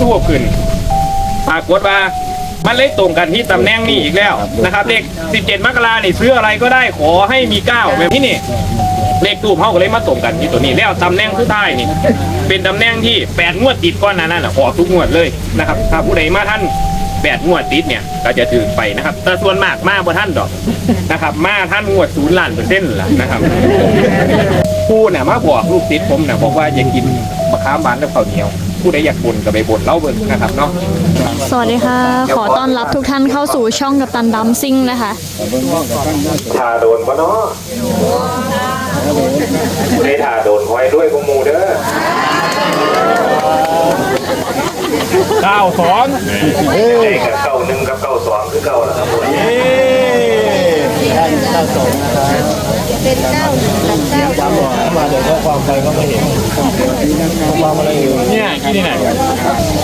ทูบขึ้นปรากฏว่ามันเลยตรงกันที่ตำแหน่งนี้อีกแล้วนะครับเลข17 มกรานี่ซื้ออะไรก็ได้ขอให้มีเก้าแบบนี้นี่เลขทูบเขาก็เลยมาตรงกันที่ตัวนี้แล้วตำแหน่งผู้ใต้นี่ เป็นตำแหน่งที่แปดงวดติดก้อนหนานั้นอะออกทุกงวดเลยนะครับถ้าผู้ใดมาท่านแปดงวดติดเนี่ยก็จะถือไปนะครับ แต่ส่วนมากมาบ่ท่านดอกนะครับ มาท่านงวดศูนย์ล้านเปอร์เซ็นต์ละนะครับผู้เนี่ยมาบอกลูกติดผมเนี่ยบอกว่าอย่ากินมะขามหวานกับข้าวเหนียว ผู้ใดอยากบ่นก็ไปบ่นเล่าเบิ่งนะครับเนาะสวัสดีค่ะ ขอต้อนรับทุกท่านเข้าสู่ช่องกับตันดัมซิงนะคะทาโดนปะเนาะได้ทาโดนคอยด้วยพวกหมูเด้อเก้าสองได้กับเก้าหนึ่งกับเก้าสองคือเก้าแล้วครับผมเนี่ ยที่นี่ไหน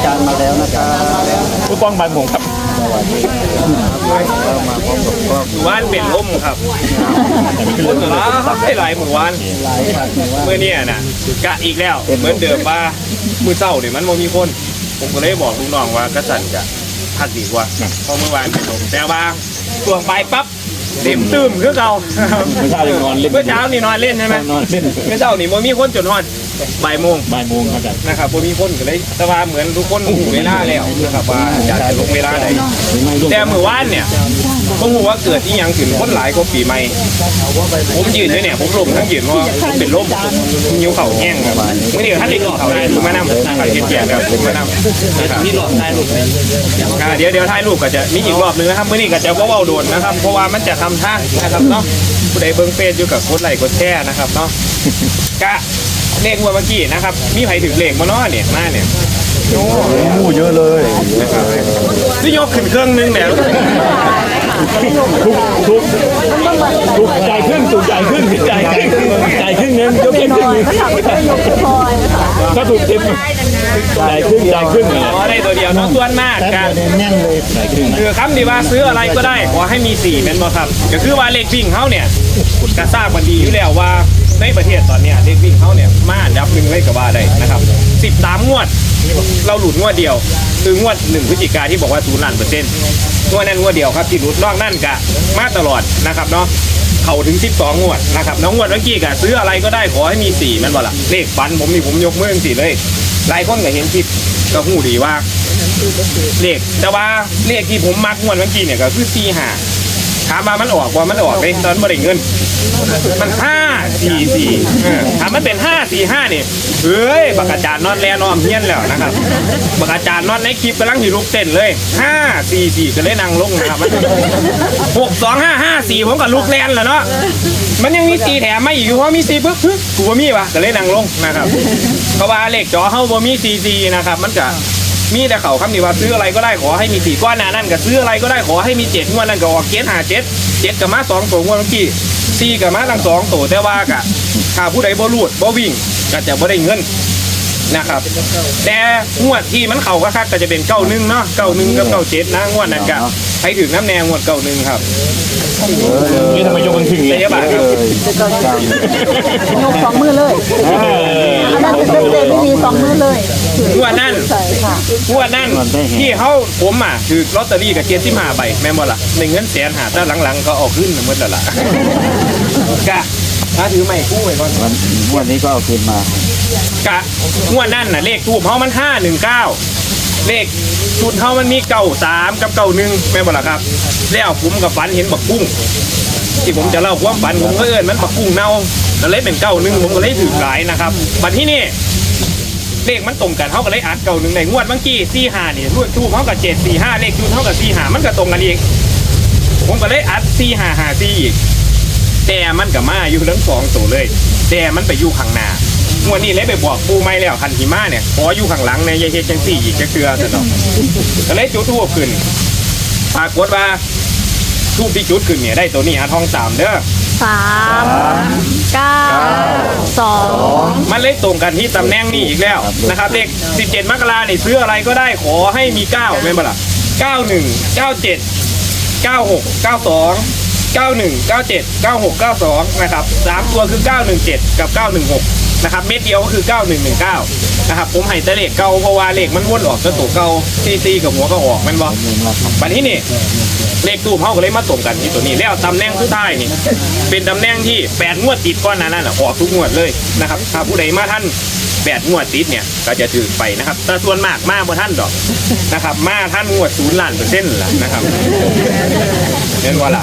จานมาแล้วนะครับผู้ป้องบันผมครับว่านเป็นล่มครับคนหลายหลายหมู่วานหลายผัดหนึ่งว่าเมื่อเนี่ยนะกะอีกแล้วเหมือนเดิมว่ามือเศร้าเนี่ยมันโมมีคน ผมก็เลยบอกลูกน้องว่ากระสันจะพักดีกว่าเพราะเมื่อวานเป็นลมแต่ว่าช่วงไปปั๊บ เต็มตื้มคือเก่าเมื่อเช้ายังนอนเล่นเมื่อเช้านี่นอนเล่นใช่ไหมนอนเล่นเมื่อเช้านี่โมมีคนจนฮอด บ่ายโมงบ่ายโมงครับอาจารย์นะครับผมมีคนก็เลยแต่ว่าเหมือนทุกคนหูเวลาแล้วนะครับว่าอยากจะลงเวลาใดแต่เมื่อวานเนี่ยผมรู้ว่าเกิดที่ยังถึงคนหลายกว่าปีใหม่ผมยืนด้วยเนี่ยผมลมทั้งยืนเพราะว่าผมเป็นลมผมนิ้วเข่าแห้งครับไม่ได้ท่านเด็กเขาได้ถูกมานำนะครับเกียรติครับถูกมานำนะครับนี่หลอดได้หลดเลยอ่าเดี๋ยวเดี๋ยวถ่ายรูปก็จะมีอีกรอบหนึงนะครับเมื่อนี้ก็จะเว้าๆโดนนะครับ เพราะว่ามันจะทำท่านะครับเนาะผู้ใดเบิ่งเฟซอยู่กับกดไลค์กดแชร์นะครับเนาะกะ เลขงวดเมื่อกี้นะครับ มีใครถึงเลขมาเนาะเนี่ยมาเนี่ยโอ้หมูเยอะเลยนี่ยกขึ้นเครื่องนึงแล้ว ทุกทุกใจขึ้นถูกใจขึ้นใจขึ้นใจขึ้นเงินยกขึ้นขึ้นก็ถูกเต็มใจขึ้นใจขึ้นเลยอ๋อได้ตัวเดียวน้องส่วนมากแป๊บกันแน่นเลยคือคำดีว่าซื้ออะไรก็ได้ขอให้มีสี่เป็นบ่ครับก็คือว่าเลขวิ่งเขาเนี่ยกระทราบมันดีอยู่แล้วว่าในประเทศตอนเนี้ยเลขวิ่งเขาเนี่ยมาอันดับหนึ่งเลยก็ว่าได้นะครับสิบสามงวด เราหลุดงวดเดียว คืองวดหนึ่งพฤศจิกาที่บอกว่าศูนย์ล้านเปอร์เซ็นต์ งวดนั้นงวดเดียวครับที่หลุดนอกนั่นกะมาตลอดนะครับเนาะเขาถึง 12 งวดนะครับน้องงวดเมื่อกี้กะซื้ออะไรก็ได้ขอให้มี4มันบ่ล่ะเลขฟันผมนี่ผมยกมือสี่เลยหลายคนก็เห็นคลิปก็หูดีว่าเลขแต่ว่าเลขที่ผมมักงวดเมื่อกี้เนี่ยก็คือสี่ห้า ถามมามันออกว่ามันออกเลยตอนบริเงิน มันห้าสี่สี่ถามมันเป็นห้าสี่ห้านี่เฮ้ยบักอาจารย์นอนแลนอมเฮียนแล้วนะครับบักอาจารย์นอนในคลิปกำลังหิลุกเต้นเลยห้าสี่สี่ก็เลยนั่งลงนะครับหกสองห้าห้าสี่ผมกับลูกแลนแหละเนาะมันยังมีสีแถมมาอีกอยู่เพราะมีสีปึ๊บกูว่ามีวะก็เลยนั่งลงนะครับเพราะว่าเลขจอเฮาบ่มีซีซีนะครับ มันจะ มีแต่เขาคำนี้ว่าซื้ออะไรก็ได้ขอให้มีสี่ก้อนหนานั่นก็ซื้ออะไรก็ได้ขอให้มีเจ็ดงวดนั่นก็ออกเจ็ดหาเจ็ดเจ็ดกับมาสองตัวงวดเมื่อกี้สี่กับมาทั้งสองตัวแต่ว่ากะถ้าผู้ใดบ่รูดบ่วิ่งก็จะบ่ได้เงินนะครับ แต่งวดที่มันเข่าก็คักก็จะเป็นเก้าหนึ่งเนาะเก้าหนึ่งกับเก้าเจ็ดนะงวดนั้นกะให้ถึงน้ำแนงงวดเก้าหนึ่งครับนี่ทำไมยกกันถึงเลแต่ยยาบาครับยกสองมือเลยอันนั้นเป็นเต็มมีสองมือเลยงวดนั้นใส่ค่ะงวดนั้นที่เขาผมอะคือลอตเตอรี่กับเกียร์ที่มาใบแม่นบ่ล่ะในเงินแสนหาแต่หลังๆ ก็เออกขึ้นหมดแล้วล่ะกะถ้าถือไม่กู้ไว้ก่อนวันวันนี้ก็เอาคืนมากะงวดนั่นน่ะเลขทูบเฮามันห้าหนึ่งเก้า เลขชุดเฮามันมีเก้าสามกับเก้าหนึ่งแม่นบ่ล่ะครับ แล้วผมกับฝันเห็นบักกุ้ง ที่ผมจะเล่าความฝันผมก็เอิญมันบักกุ้งเน่าก็เลยเป็นเก้าหนึ่งผมก็เลยถือหลายนะครับบัดที่นี่เลขมันตรงกันเท่ากับเลขอัดเก่าหนึ่งในงวดเมื่อกี้สี่ห้านี่รูดทูบเท่ากับเจ็ดสี่ห้าเลขยูนเท่ากับสี่ห้ามันก็ตรงกันเอีกผมก็เลยอัดสี่ห้าห้าสี่อีกแต่มันกับมาอยู่ทั้งสองตัวเลย แต่มันไปอยู่ข้างหน้า งวดนี้เลยไปบอกปูไม่แล้วคันหิมาเนี่ยขออยู่ข้างหลังในยายเฮ็ดจังสี่อีกจะเกลือซะเนาะก็เลยจุดทูบขึ้นปรากฏว่าทูบที่จุดขึ้นเนี่ยได้ตัวนี้อาทองสามเด้อสามเก้าสองมันเลยตรงกันที่ตำแหน่งนี้อีกแล้วนะครับเลข17 มกราเนี่ยซื้ออะไรก็ได้ขอให้มี9ไม่นบ่ล่ะ91 97 96 92 91 97 96 92นะครับสามตัวคือ917กับ916นะครับเม็ดเดียวก็คือ 9119 นะครับผมให้แต่เลขเก่าเพราะว่าเลขมันวนออกจนตัวเก่าซีซีกับหัวก็ออกแมันบ่บัดนี้นี่เลขตู้เฮาก็เลยมาตรงกันที่ตัวนี้แล้วตำแหน่งสุดท้ายนี่ เป็นตำแหน่งที่แปดงวดติดก้อนหนานั้นน่ะออกทุกงวดเลยนะครับถ้าผู้ใดมาท่านแปดงวดติดเนี่ยก็จะถือไปนะครับแต่ส่วนมากมาบ่ท่านดอกนะครับมาท่านงวดศูนย์ล้านเปอร์เซ็นต์ละนะครับเห็นว่าล่ะ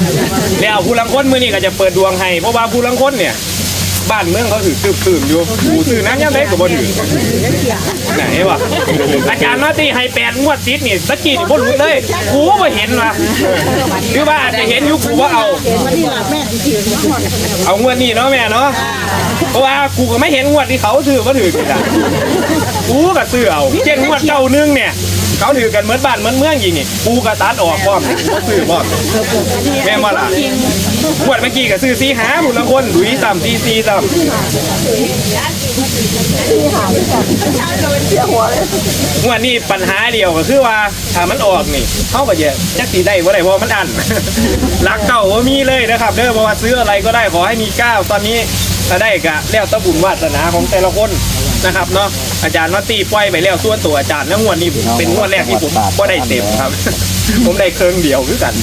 แล้วผู้ลังคนมือนี้ก็จะเปิดดวงให้เพราะว่าผู้ลังคนเนี่ย บ้านเมืองเขาถือตืบตื่นอยู่กูซื้อน้ำย่ำได้กับบ่ถือไหนวะอาจารย์มาตีให้แปดงวดติดนี่ตะกี้นี่บ่รู้เลยกูบ่เห็นว่ะหรือว่าอาจจะเห็นอยู่กูว่าเอา เอางวดนี้เนาะแม่เนาะเพราะว่ากูก็ไม่เห็นงวดที่เขาถือว่าถือกันกูก็ซื้อเอาเช่นงวดเก้าหนึงเนี่ย เขาถือกันเหมือนบ้านเหมือนเมืองยิงนี่กูก็ตัดออกพร้อมกูก็ซื้อพร้อมแม่นบ่ล่ะงวดเมื่อกี้ก็ซื้อซีหาบุญละคนดุยซ้ำซีซีซ้ำงวดนี้ปัญหาเดียวก็คือว่าถ้ามันออกนี่เขาก็จะจักสีได้ว่าได้เพราะมันอันรักเก่าว่ามีเลยนะครับเด้อเพราะว่าซื้ออะไรก็ได้ขอให้มีก้าวตอนนี้ถ้าได้กะแล้วแตะบุญวาสนาของแต่ละคน นะครับเนาะอาจารย์ว่าตีปล่อยไปแล้วส่วนตัวอาจารย์แล้วงวดนี้เป็นงวดแรกที่ผมก็ได้เต็มครับ ผมได้เครื่องเดียวคือกัน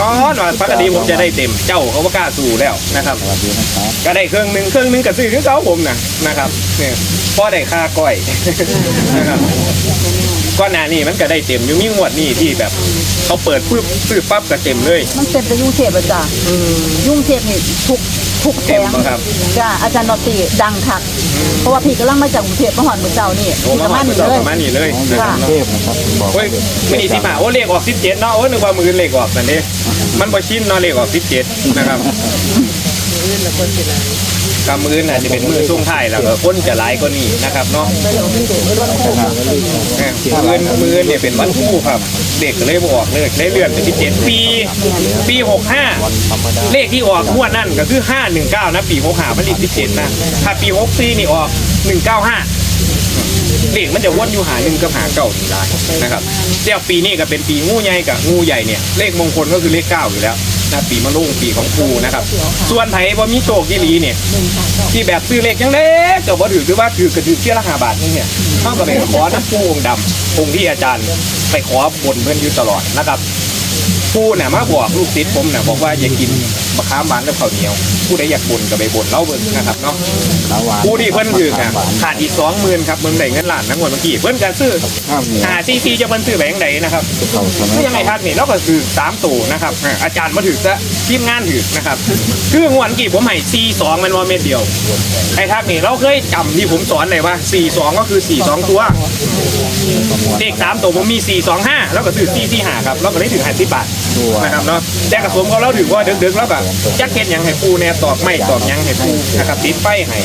อ๋อหน่อยปกติผมจะได้เต็มเจ้าเขาว่ากล้าสู้แล้วนะครับสวัสดีนะครับก็ได้เครื่องหนึ่งเครื่องหนึ่งก็ซื้อคือเขาผมนะนะครับเนี่ยพ่อได้ค่าก้อยนะครับก้อนหน้านี่มันก็ได้เต็มอยู่มีงวดนี่ที่แบบเขาเปิดปุ๊บซื้อปั๊บก็เต็มเลย มันเป็นแต่ยุ่งเทพอะจ้ะยุ่งเทพนี่ทุก ทุกแสเต็มงบ่ครับจ้ะอาจารย์นอตตีดังคัก เพราะว่าพี่กำลังมาจากกรุงเทพมาหอดมือเจ้านี่โอ้พี่มาก็หอมาดหนีเจ้าเลยประมาณนี้เลยนะครับเทพนะครับบอกโอ้ยไม่ดีสิมาโอ้เลขออกสิบเจ็ดเนาะโอ้ยนึกว่ามือเลขออกนั่นเด้มันบ่ชินเนาะเลขออกสิบเจ็ดนะครับกำมือน่ะจะเป็นมือช่วงท้ายแล้วก็คนจะหลายก็นี่นะครับเนาะ มือมือเนี่ยเป็นวันคู่ครับ เด็กก็เลยบออกเลยได้เลื่อนไปที่เจ็ดปีปีหกห้าเลขที่ออกงวดนั่นก็คือห้าหนึ่งเก้านะปีหกห้ามันเลขที่เจ็ดนะถ้าปีหกสี่นี่ออกหนึ่งเก้าห้าเลขมันจะวนอยู่หาหนึ่งกับหาเก้าได้นะครับเดี๋ยวปีนี้ก็เป็นปีงูใหญ่กับงูใหญ่เนี่ยเลขมงคลก็คือเลขเก้าอยู่แล้ว นะปีมะลุงปีของครูนะครับ ส่วนไผ่บ่มีโตกยี่ลีเนี่ยที่แบบซื้อเล็กยังเล็กก็บ่ถือคือว่าถือกระถือเที่ยละห้าบาทนี่เนี่ยเท่ากับไปขอน้ำปูองค์ดำองค์ที่อาจารย์ไปขอบนเพื่อนอยู่ตลอดนะครับปูเนี่ยมาบอกลูกศิษย์ผมเนี่ยบอกว่าอย่ากิน มะขามหวานกับข้าวเหนียว ผู้ใดอยากบนก็ไปบนเล่าเบิ่งนะครับเนาะขาวหวานผู้ที่เพิ่นถืออะขาดอีกสองหมื่นครับเมืองใดเงินล้านทั้งหมดเมื่อกี้เพิ่นการซื้อข้าวเหนียวหาซีซีจะเพิ่นซื้อแบงค์ใดนะครับเขาสมัคืยอยังไงครับนี่เราก็คือสามตู่นะครับอ่าอาจารย์มาถือซะทีมงานถือนะครับคืองวนกี่ผมให้ซีสองมันว่าเม็ดเดียวไอ้ทักนี่เราเคยจำที่ผมสอนเลยว่าสี่สองก็คือสี่สองตัวเลขสามตัวผมมีสี่สองห้าแล้วก็ถือสี่สี่ห้าครับเราก็ได้ถึงห้าสิบบาท นะครับเนาะแต่กระสมเขาเราถือว่าดึกๆแล้วก็จักเก็ตหยังให้ปูแน่ตอบไม่ตอบหยังให้ปูนะครับติดไปให้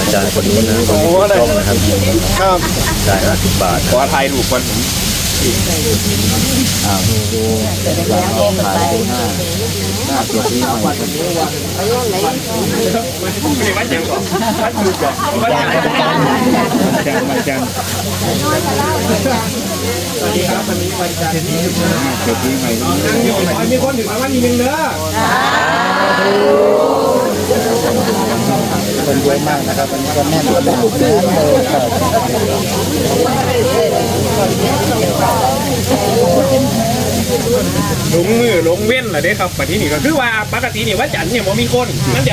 อาจารย์คนนู้นนะโอ้โหเลยครับจ่ายห้าสิบบาทขอถ่ายรูปก่อน อ้าวดูหลังออกขายดูหน้าหน้าตัวที่ใหม่ไม่วัดยังก่อนวัดดูก่อนวัดยังก่อนจันมาจันตัวที่ใหม่นั่งอยู่ขอให้มีคนถึงมาวันนี้หนึงเด้อ เยอะมากนะครับอันนี้ก็แน่นแน่นแน่นเลยครับลงมือลงเว้นเหรอเด้ครับปฏินี่ก็คือว่าปกตินี่ว่าจันทร์เนี่ยมันมีคนมันจะ